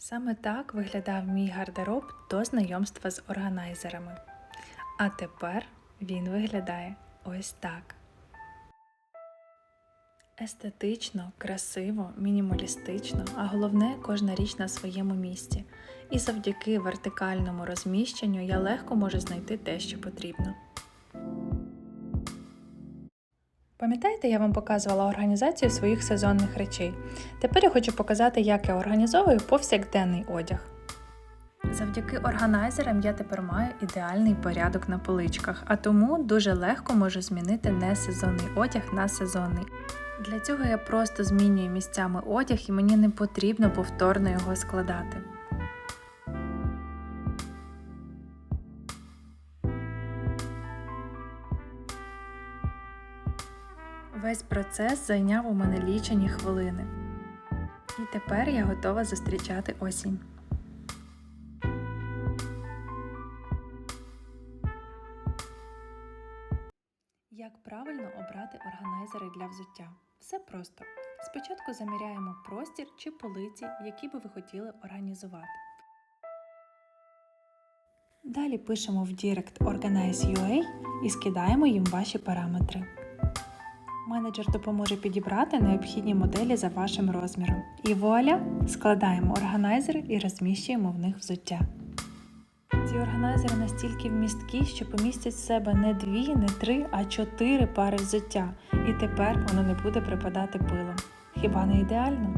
Саме так виглядав мій гардероб до знайомства з органайзерами. А тепер він виглядає ось так. Естетично, красиво, мінімалістично, а головне кожна річ на своєму місці. І завдяки вертикальному розміщенню я легко можу знайти те, що потрібно. Пам'ятаєте, я вам показувала організацію своїх сезонних речей. Тепер я хочу показати, як я організовую повсякденний одяг. Завдяки органайзерам я тепер маю ідеальний порядок на поличках, а тому дуже легко можу змінити несезонний одяг на сезонний. Для цього я просто змінюю місцями одяг і мені не потрібно повторно його складати. Весь процес зайняв у мене лічені хвилини. І тепер я готова зустрічати осінь. Як правильно обрати органайзери для взуття? Все просто. Спочатку заміряємо простір чи полиці, які би ви хотіли організувати. Далі пишемо в Direct Organize.ua і скидаємо їм ваші параметри. Менеджер допоможе підібрати необхідні моделі за вашим розміром. І вуаля! Складаємо органайзери і розміщуємо в них взуття. Ці органайзери настільки вмісткі, що помістять в себе не дві, не три, а чотири пари взуття. І тепер воно не буде припадати пилом. Хіба не ідеально?